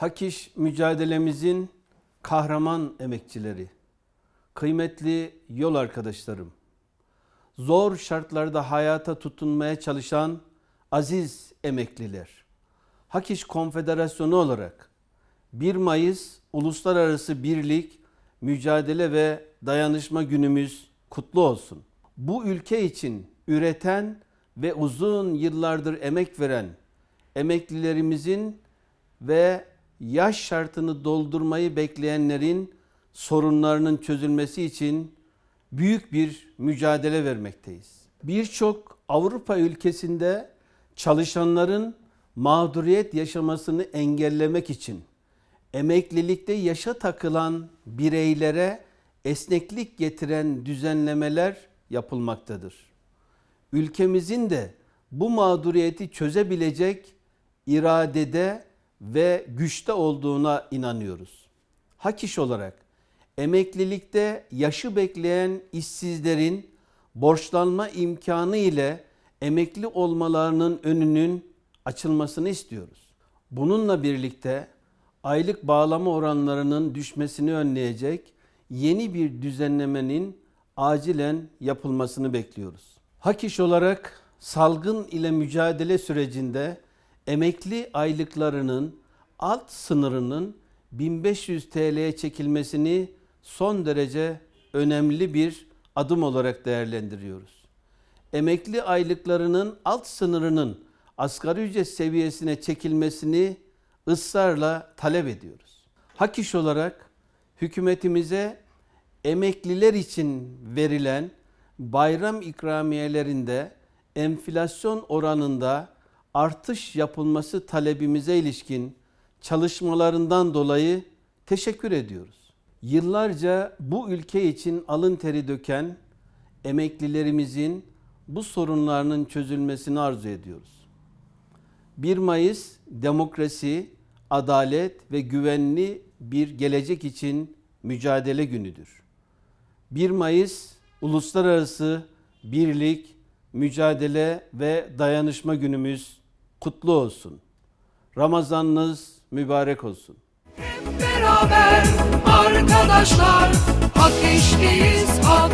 Hak iş mücadelemizin kahraman emekçileri, kıymetli yol arkadaşlarım, zor şartlarda hayata tutunmaya çalışan aziz emekliler, Hak İş Konfederasyonu olarak 1 Mayıs Uluslararası Birlik, Mücadele ve Dayanışma Günümüz kutlu olsun. Bu ülke için üreten ve uzun yıllardır emek veren emeklilerimizin ve yaş şartını doldurmayı bekleyenlerin sorunlarının çözülmesi için büyük bir mücadele vermekteyiz. Birçok Avrupa ülkesinde çalışanların mağduriyet yaşamasını engellemek için emeklilikte yaşa takılan bireylere esneklik getiren düzenlemeler yapılmaktadır. Ülkemizin de bu mağduriyeti çözebilecek iradede ve güçte olduğuna inanıyoruz. Hak olarak emeklilikte yaşı bekleyen işsizlerin borçlanma imkanı ile emekli olmalarının önünün açılmasını istiyoruz. Bununla birlikte aylık bağlama oranlarının düşmesini önleyecek yeni bir düzenlemenin acilen yapılmasını bekliyoruz. Hak olarak salgın ile mücadele sürecinde emekli aylıklarının alt sınırının 1500 TL'ye çekilmesini son derece önemli bir adım olarak değerlendiriyoruz. Emekli aylıklarının alt sınırının asgari ücret seviyesine çekilmesini ısrarla talep ediyoruz. Hak iş olarak hükümetimize emekliler için verilen bayram ikramiyelerinde enflasyon oranında artış yapılması talebimize ilişkin çalışmalarından dolayı teşekkür ediyoruz. Yıllarca bu ülke için alın teri döken emeklilerimizin bu sorunlarının çözülmesini arzu ediyoruz. 1 Mayıs demokrasi, adalet ve güvenli bir gelecek için mücadele günüdür. 1 Mayıs Uluslararası Birlik, Mücadele ve Dayanışma Günümüz kutlu olsun. Ramazanınız mübarek olsun. beraber arkadaşlar Hak işteyiz, hak